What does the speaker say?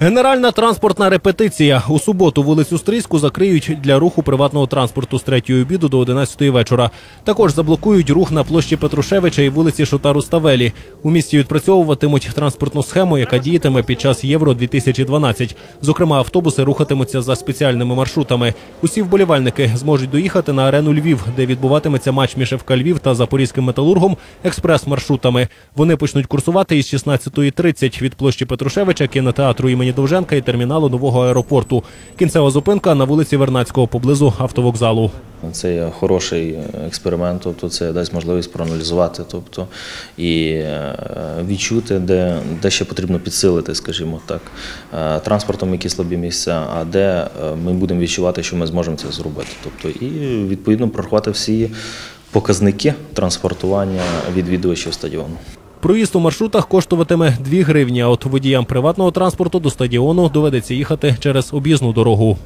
Генеральна транспортна репетиція. У суботу вулицю Стрийську закриють для руху приватного транспорту з 3 обіду до 11 вечора. Також заблокують рух на площі Петрушевича і вулиці Шотару Ставелі. У місті відпрацьовуватимуть транспортну схему, яка діятиме під час Євро 2012 Зокрема, автобуси рухатимуться за спеціальними маршрутами. Усі вболівальники зможуть доїхати на арену Львів, де відбуватиметься матч між ФК Львів та запорізьким металургом експрес-маршрутами. Вони почнуть курсувати із 16.30 від площі Петрушевича, кінотеатру імені Довженка і терміналу нового аеропорту. Кінцева зупинка на вулиці Вернацького поблизу автовокзалу. Це є хороший експеримент, тобто це дасть можливість проаналізувати, тобто і е, відчути, де, де ще потрібно підсилити, скажімо так, е, транспортом, які слабі місця, а де е, ми будемо відчувати, що ми зможемо це зробити. Тобто, і відповідно прорахувати всі показники транспортування відвідувачів стадіону. Проїзд у маршрутах коштуватиме 2 гривні, а от водіям приватного транспорту до стадіону доведеться їхати через об'їзну дорогу.